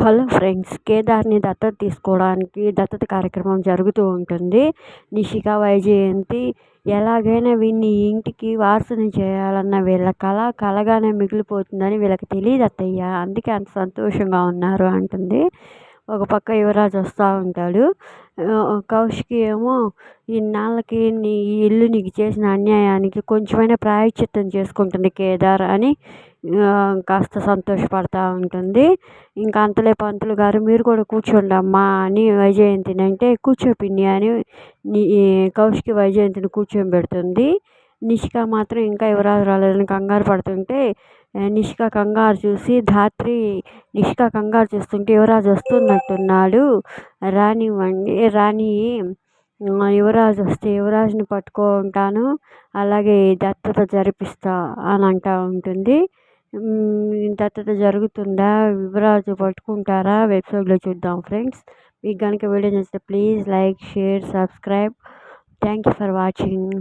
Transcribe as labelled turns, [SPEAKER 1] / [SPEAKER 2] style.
[SPEAKER 1] Hello friends కేదార్ని దత్తత తీసుకోవడానికి దత్తత కార్యక్రమం జరుగుతూ ఉంటుంది. నిషిక వైజయంతి ఎలాగైనా వీడిని ఇంటికి వారసుని చేయాలన్న వీళ్ళ కళ కలగానే మిగిలిపోతుందని వీళ్ళకి తెలియదు అత్తయ్య అందుకే అంత సంతోషంగా ఉన్నారు అంటుంది. ఒక పక్క యువరాజు వస్తూ ఉంటాడు. కౌశికి ఏమో ఇన్నాళ్ళకి నీ ఈ ఇల్లు నీకు చేసిన అన్యాయానికి కొంచెమైనా ప్రాయశ్చిత్తం చేసుకుంటుంది కేదార్ అని కాస్త సంతోషపడతా ఉంటుంది. ఇంకా అంతలే పంతులు గారు మీరు కూడా కూర్చోండి అమ్మా అని వైజయంతిని అంటే కూర్చో పిన్ని అని కౌశికి వైజయంతిని కూర్చోబెడుతుంది. నిషిక మాత్రం ఇంకా యువరాజు రాలేదని కంగారు పడుతుంటే నిషిక కంగారు చూసి ధాత్రి నిషిక కంగారు చూస్తుంటే యువరాజు వస్తున్నట్టున్నాడు. రానివ్వండి రాని యువరాజు వస్తే యువరాజుని పట్టుకుంటాను అలాగే దత్తత జరిపిస్తా అని అంటూ ఉంటుంది. దత్తత జరుగుతుందా? యువరాజు పట్టుకుంటారా? వెబ్సైట్లో చూద్దాం ఫ్రెండ్స్. మీకు కనుక వీడియో నచ్చితే please like share subscribe. Thank you for watching.